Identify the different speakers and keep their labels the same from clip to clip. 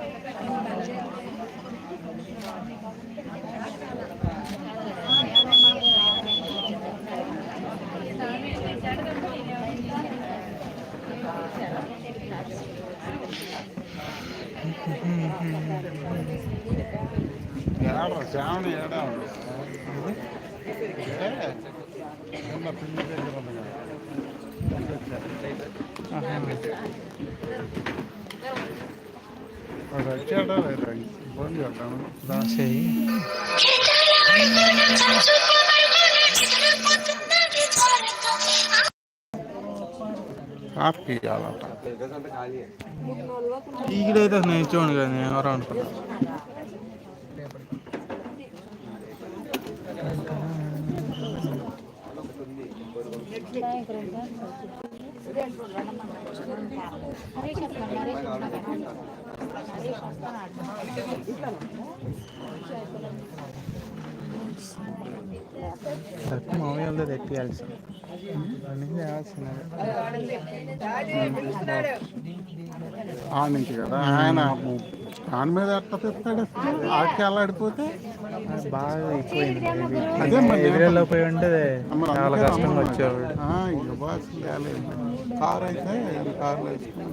Speaker 1: Thank you. వాడు వచ్చాడా లేదా ఫోన్ చేద్దాము
Speaker 2: రాసేయి
Speaker 1: కాఫీ ఇవ్వాలట
Speaker 2: ఈడైతే అసలు నేను తక్కువ మామయ్య వాళ్ళదే తెప్పియాల్సి అన్నీ చేయాల్సినది
Speaker 1: ఆ నుంచి కదా ఆయన దాని మీద ఎట్ట తెస్తాడు ఆడికి అల్లాడిపోతే
Speaker 2: బాగా ఎక్కువైంది
Speaker 1: అదే మరి.
Speaker 2: ఎదురెల్లో పోయి ఉంటే చాలా కష్టంగా. వచ్చేవాడు
Speaker 1: ఇక కాలేదు కారు అయితే కారులో వేసుకుని.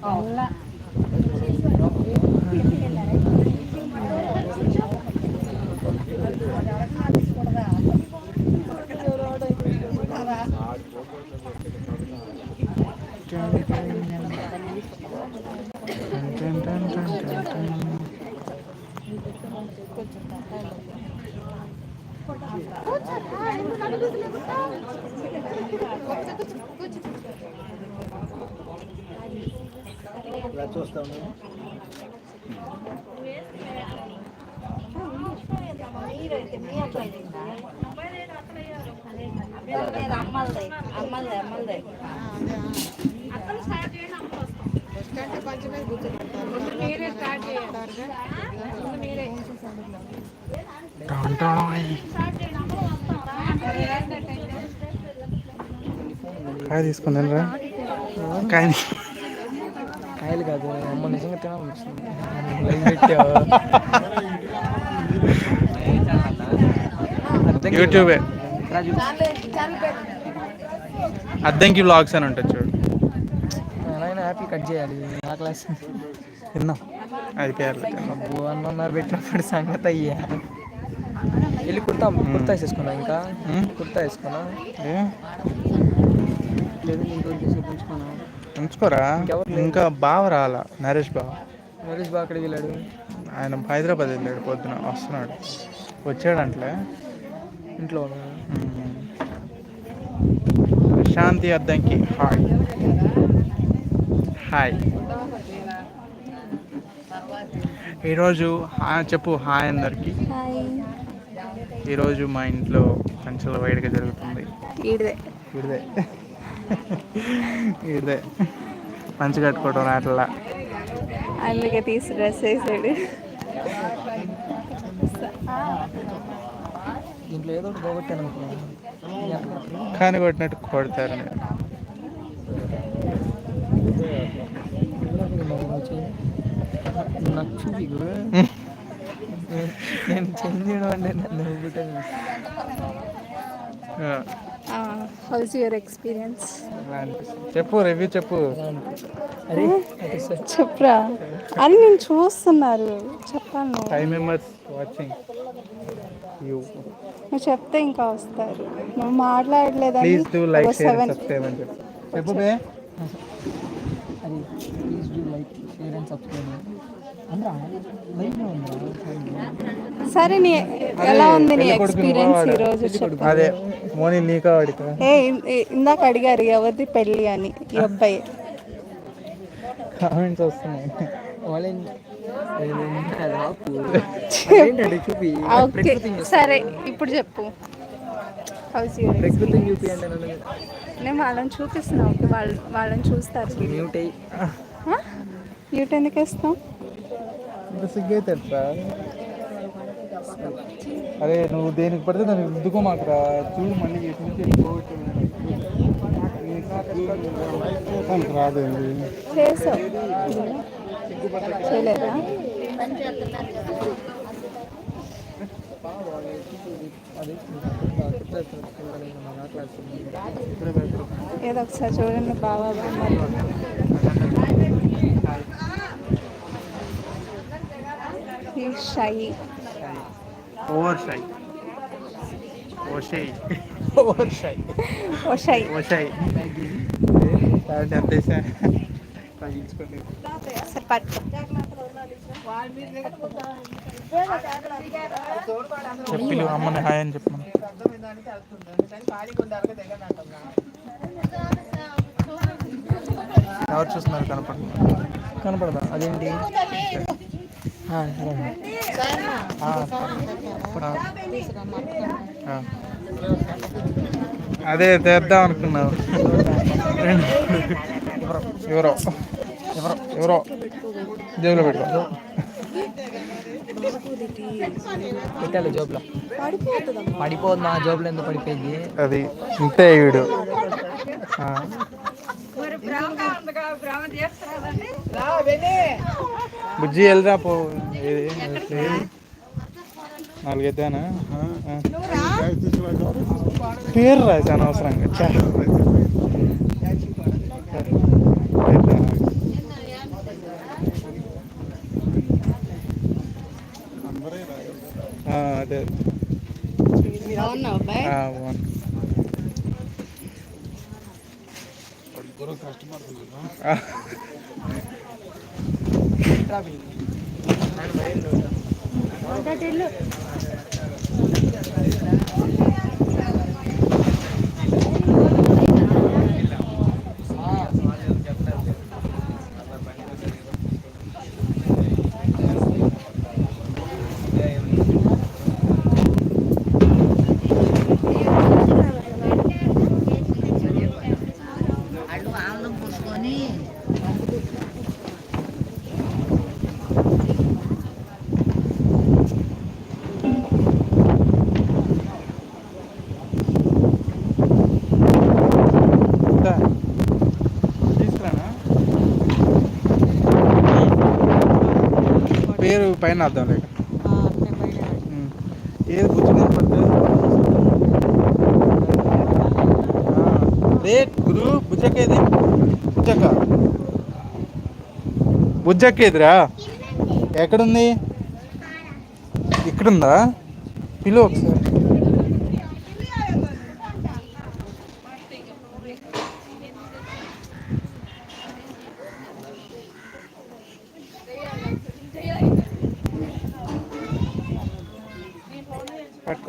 Speaker 3: 好了。అవునా అమ్మల్దే అమ్మల్దే అమ్మల్దే
Speaker 2: కాయ తీసుకుందాం రా. కాయ
Speaker 4: కాయలు కాదు. అమ్మ నిజంగా తినాలనిపిస్తుంది.
Speaker 2: యూట్యూబే. అద్దంకి బ్లాగ్స్ అని ఉంటుంది చూడు.
Speaker 4: నాయన యాపిల్ కట్ చేయాలి. ఆ క్లాస్.
Speaker 2: తిన్నాం. అయిపోయారు
Speaker 4: అబ్బో అన్నన్నారు పెట్టినప్పుడు సంగతి అయ్యా. వెళ్ళి కుర్తా కుర్తా వేసేసుకున్నా ఇంకా. కుర్తా వేసుకున్నా. లేదు ఇంట్లో తీసుకుంటున్నా
Speaker 2: ఉంచుకోరా. ఇంకా బావ రాలా నరేష్ బావ.
Speaker 4: నరేష్ బాగా అక్కడికి వెళ్ళాడు?
Speaker 2: ఆయన హైదరాబాద్ వెళ్ళాడు పొద్దున వస్తున్నాడు. వచ్చాడంట్లే.
Speaker 4: ఇంట్లో.
Speaker 2: శాంతి అద్దంకి హాయ్. హాయ్. ఈరోజు చెప్పు హాయ్ అందరికి. ఈరోజు మా ఇంట్లో పంచల వేడిక జరుగుతుంది. ఇదే. పంచి కట్టుకోవడం అట్లా
Speaker 3: అందుకే తీసి డ్రెస్ వేసాడు.
Speaker 4: దీంట్లో ఏదో ఒకటి పోగొట్టాను
Speaker 2: కానీ కొట్టినట్టు కొడతారు. నేను
Speaker 4: నేను- నేను చెందిన అంటే నన్ను
Speaker 3: హౌస్ యువర్ ఎక్స్పీరియన్స్.
Speaker 2: చెప్పు రివ్యూ చెప్పు.
Speaker 3: చెప్పురా? అని నేను చూస్తున్నారు. చెప్పాను నువ్వు.
Speaker 2: ఫైవ్ మెంబర్స్ వాచింగ్ యూ
Speaker 3: నువ్వు చెప్తే ఇంకా వస్తారు. నువ్వు మాట్లాడలేదని
Speaker 2: please
Speaker 3: do
Speaker 2: like
Speaker 3: share
Speaker 2: subscribe అని చెప్పు. చెప్పు బే
Speaker 4: అది please do like share and subscribe
Speaker 3: సరే నీ ఎలా ఉంది నీ ఎక్స్పీరియన్స్. ఈరోజు చెప్పు.
Speaker 2: అదే మోని నీకా
Speaker 3: ఏ ఇందాక అడిగారు ఎవరిది పెళ్ళి అని ఈ అబ్బాయి.
Speaker 2: కామెంట్స్ వస్తున్నాయి.
Speaker 3: సరే ఇప్పుడు చెప్పు. నేను. వాళ్ళని చూపిస్తున్నా ఓకే వాళ్ళు వాళ్ళని చూస్తారు.
Speaker 4: మ్యూట్ అయ్యి.
Speaker 3: మ్యూట్ ఎందుకు వేస్తాం?
Speaker 2: ఇంత సిగ్గైతే అరే నువ్వు దేనికి పడితే దానికి ఎందుకో మాకు రా చూడు మళ్ళీ ఎటు నుంచి వెళ్ళిపోవచ్చు
Speaker 3: ఏదో ఒకసారి చూడండి బాబా బాగా shy
Speaker 2: over shy oh shy over
Speaker 3: shy oh
Speaker 2: shy oh shy కాబట్టి అంతేసా తగ్గించుకోండి
Speaker 3: సరే పట్టుకో
Speaker 2: చెప్పిలు అమ్మని హాయ్ అని చెప్పమని. ఎవరు చూస్తున్నారు? కనపడుతున్నారు
Speaker 4: కనపడదా? అదేంటి.
Speaker 2: అదే తెద్దాం అనుకున్నావు ఎవరో. ఎవరో. ఎవరో. జేబులో పెట్టుకో.
Speaker 4: పెట్టాలి జోబులో. పడిపోదు నా జోబులో ఎందుకు పడిపోయింది?
Speaker 2: అది ఇంతే వీడు ఆ. బుజ్జి వెళ్ళరా పో. ఏది? నాలుగైతేనా. పేరు రాసి అనవసరంగా. అదే. ఆ, బాగున్నా. ఆ. ఇందా. తీసుకురానా పేరు పైన అద్దాం లేక. ఏది బుజ్జి కనపడుతుంది రే గురు బుజ్జకేది బుజ్జక్క బుజ్జక్కేదిరా ఎక్కడుంది? ఇక్కడుందా? పిలువ ఒకసారి.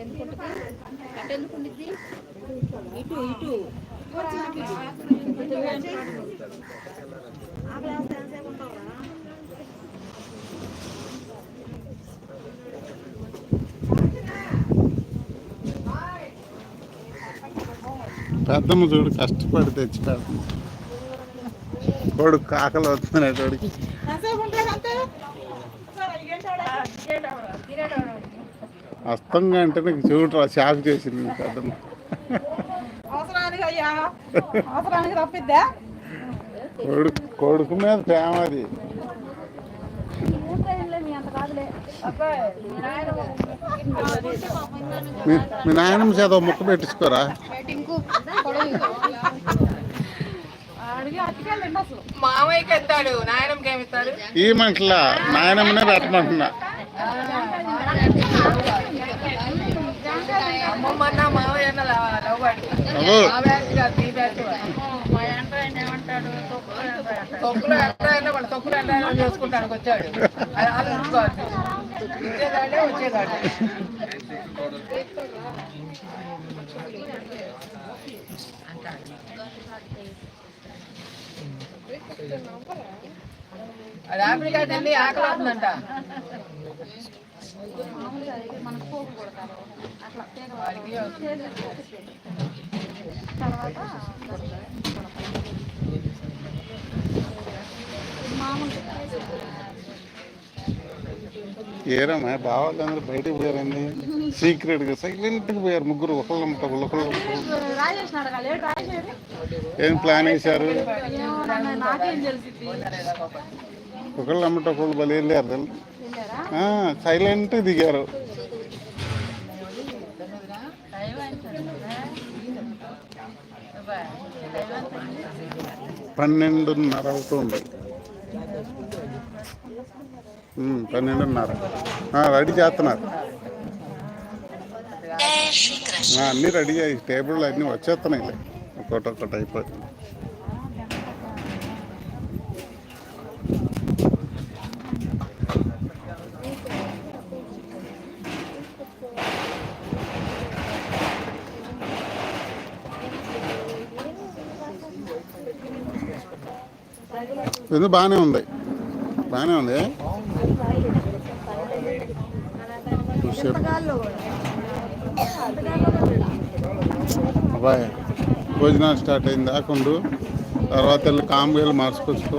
Speaker 5: ఎందుకు
Speaker 1: పెద్దమ్మ చూడు కష్టపడి తెచ్చి పెడతాం కొడుకు కాకలు వస్తున్నాయి వస్తున్నటువంటి అస్తంగా అంటే నీకు చూడరా షాక్ చేసింది పెద్దమ్మ
Speaker 6: అవసరానికి అయ్యా అవసరానికి తప్పిద్దా?
Speaker 1: కొడుకు కొడుకు మీద ప్రేమ అది. మీ నాయనమ్మ చేత ముక్క పెట్టించుకోరా?
Speaker 6: మామయ్యకి ఎత్తాడు ఏమి ఇస్తాడు?
Speaker 1: ఈ మంటలా? నాయనమ్మనే పెట్టమంటున్నా.
Speaker 6: లవ్ వాడు ఆ బ్యాచ్ కాదు బ్యాచ్ తొక్కులు వాళ్ళు తొక్కులు అయినా చేసుకుంటానికి వచ్చాడు. అది ఆలోచించుకోవాలి ఇచ్చేదాడే వచ్చేదాడే అది ఆఫ్రికా వెళ్ళి ఆకలి అవుతుందంట. వాడికి
Speaker 1: ఏరమ్మా బావాళ్ళందరూ బయటకు పోయారండి. సీక్రెట్గా సైలెంట్గా పోయారు ముగ్గురు ఒకళ్ళు ఏం ప్లాన్ వేశారు? ఒకళ్ళు అమ్మట ఒకళ్ళు బలి వెళ్ళారు. సైలెంట్ దిగారు. పన్నెండున్నర అవుతుంది. పన్నెండున్నర. ఆ, రెడీ చేస్తున్నారు. ఆ, అన్నీ రెడీ అయ్యి టేబుల్ అన్నీ వచ్చేస్తున్నాయి ఒకటి ఒకటి అయిపోతుంది. ఇది బాగానే ఉంది. బాగానే ఉంది. అబ్బాయి భోజనాలు స్టార్ట్ అయింది దాకుండు తర్వాత వెళ్ళి కాంబేలు మార్చుకొచ్చుకో.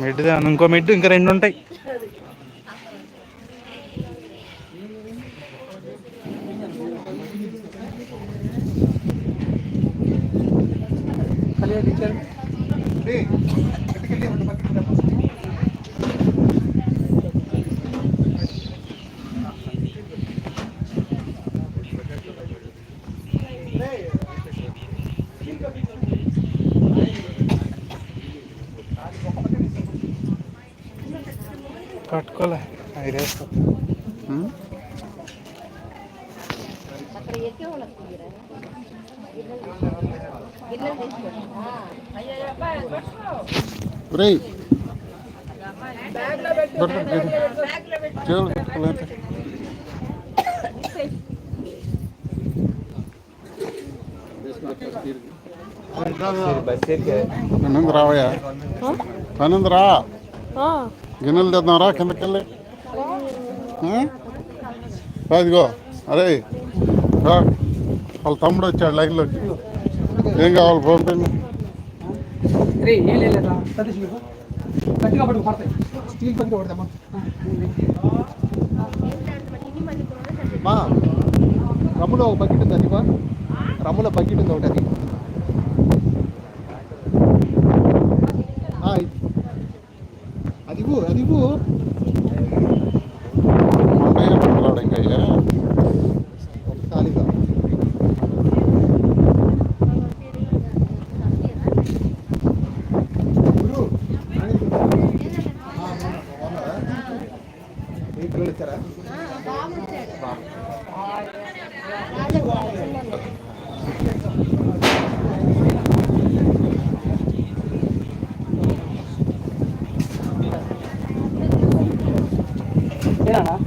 Speaker 2: మిడ్ ఇంకో మిడ్ ఇంకా రెండు ఉంటాయి. పట్టుకోలే ఐదేస్తా.
Speaker 1: ఉం?
Speaker 5: అక్కడ ఎక్కే వాళ్ళకి తీయరా? గిన్నెలు తీసుకోండి.
Speaker 1: ఒరేయ్ దొరక, దొరక. చేతులు పెట్టుకోలేదు. పన్నెండు రావయ్యా పన్నెండు రా గిన్నెలు తెద్దాం రా కిందకెళ్ళి ఇదిగో అరే రా. వాళ్ళ తమ్ముడు వచ్చాడు లైన్లోకి ఏం కావాలి
Speaker 4: పట్టుకు కొడతామా
Speaker 7: మా రమ్ములో ఒక బకెట్ ఉంది అది రమ్ములో బకెట్ ఉంది ఒకటి అది.
Speaker 8: ഇതാണോ